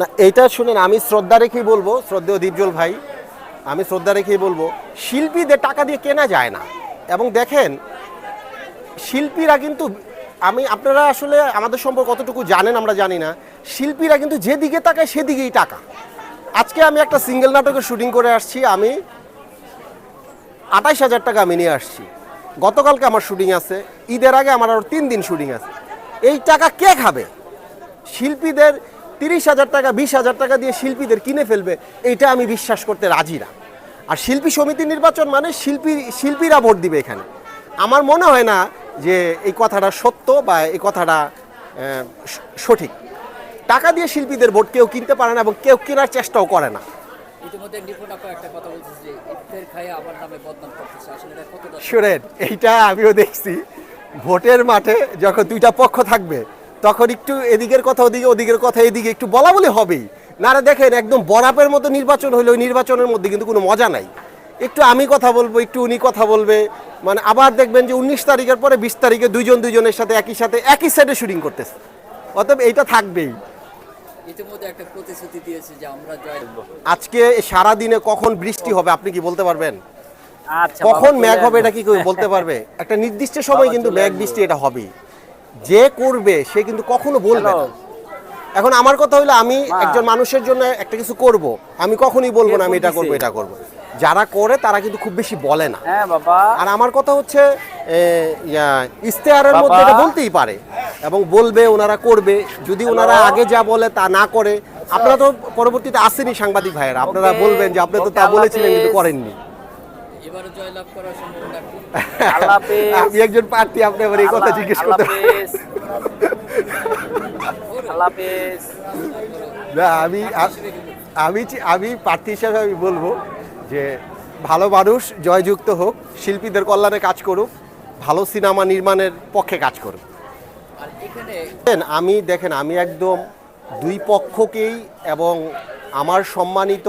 না, এইটা শুনেন, আমি শ্রদ্ধা রেখেই বলব, শ্রদ্ধেয় দীপজল ভাই, আমি শ্রদ্ধা রেখেই বলব, শিল্পীদের টাকা দিয়ে কেনা যায় না। এবং দেখেন, শিল্পীরা কিন্তু, আমি, আপনারা আসলে আমাদের সম্পর্কে কতটুকু জানেন, আমরা জানি না। শিল্পীরা কিন্তু যেদিকে তাকায় সেদিকেই টাকা। আজকে আমি একটা সিঙ্গেল নাটকের শুটিং করে আসছি, আমি আঠাইশ হাজার টাকা আমি নিয়ে আসছি। গতকালকে আমার শুটিং আছে, ঈদের আগে আমার আরও তিন দিন শুটিং আছে। এই টাকা কে খাবে? শিল্পীদের তিরিশ হাজার টাকা বিশ হাজার টাকা দিয়ে শিল্পীদের কিনে ফেলবে এইটা আমি বিশ্বাস করতে রাজি না। আর শিল্পী সমিতি নির্বাচন মানে শিল্পী শিল্পীরা ভোট দিবে এখানে। আমার মনে হয় না যে এই কথাটা সত্য বা এই কথাটা সঠিক। টাকা দিয়ে শিল্পীদের ভোট কেউ কিনতে পারে না এবং কেউ কেনার চেষ্টাও করে না। এটা শুনেন এইটা আমিও দেখছি। ভোটের মাঠে যখন দুইটা পক্ষ থাকবে তখন একটু এদিকের কথা ওদিকে ওদিকের কথা এদিকে একটু বলা বলি হবেই। না রে দেখেন একদম বরাপের মতো নির্বাচন হলে ওই নির্বাচনের মধ্যে কিন্তু কোনো মজা নাই। একটু আমি কথা বলব একটু উনি কথা বলবে। মানে আবার দেখবেন যে উনিশ তারিখের পরে বিশ তারিখে দুইজন দুইজনের সাথে একই সাথে একই সাইডে শুটিং করতেছে। অতএব এইটা থাকবেই। আজকে সারা দিনে কখন বৃষ্টি হবে আপনি কি বলতে পারবেন? আচ্ছা কখন চলে হবে এটা কি বলতে পারবে? একটা নির্দিষ্ট সময় কিন্তু মেঘ বৃষ্টি এটা হবেই। যে করবে সে কিন্তু কখনো বলবে না। এখন আমার কথা হলো আমি একজন মানুষের জন্য একটা কিছু করব। আমি কখনোই বলব না আমি এটা করব এটা করব। যারা করে তারা কিন্তু খুব বেশি বলে না। হ্যাঁ আর আমার কথা হচ্ছে এ, ইশতেহারের মধ্যে এটা বলতেই পারে। এবং বলবে ওনারা করবে। যদি ওনারা আগে যা বলে তা না করে আপনারা তো পরবর্তীতে আসেনি সাংবাদিক ভাইয়েরা। আপনারা বলবেন যে আপনি তো তা বলেছিলেন কিন্তু করেননি। এবারে জয়লাভ করার সম্ভাবনা। আমি একজন প্রার্থী আপনি আবার এই কথা জিজ্ঞেস করতে। না আমি আমি আমি প্রার্থী হিসাবে আমি বলব যে ভালো মানুষ জয়যুক্ত হোক শিল্পীদের কল্যাণে কাজ করুক ভালো সিনেমা নির্মাণের পক্ষে কাজ করুক আমি দেখেন আমি একদম দুই পক্ষকেই এবং আমার সম্মানিত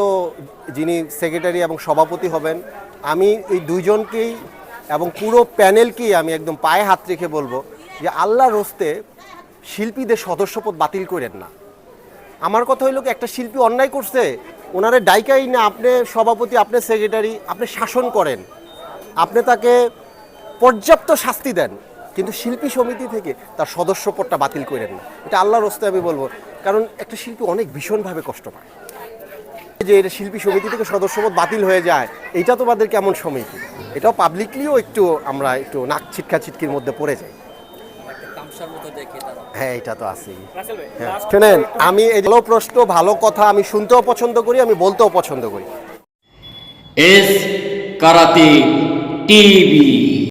যিনি সেক্রেটারি এবং সভাপতি হবেন আমি এই দুইজনকেই এবং পুরো প্যানেলকেই আমি একদম পায়ে হাত রেখে বলব যে আল্লাহ রস্তে শিল্পীদের সদস্যপদ বাতিল করেন না। আমার কথা হইল একটা শিল্পী অন্যায় করছে, ওনারে ডাইকাই না, আপনি সভাপতি, আপনি সেক্রেটারি, আপনি শাসন করেন। আপনি তাকে পর্যাপ্ত শাস্তি দেন, কিন্তু শিল্পী সমিতি থেকে তার সদস্যপদটা বাতিল করেন না। এটা আল্লাহর রস্তে আমি বলব, কারণ একটা শিল্পী অনেক ভীষণভাবে কষ্ট পায়। যে এটা শিল্পী সমিতি থেকে সদস্যপদ বাতিল হয়ে যায় এটা তোমাদের কেমন সমিতি এটাও পাবলিকলিও একটু আমরা একটু নাক ছিটকা ছিটকির মধ্যে পড়ে যাই। হ্যাঁ এটা তো আছেই। হ্যাঁ, শোনেন আমি এই ভালো প্রশ্ন ভালো কথা আমি শুনতেও পছন্দ করি আমি বলতেও পছন্দ করি। S karate TV.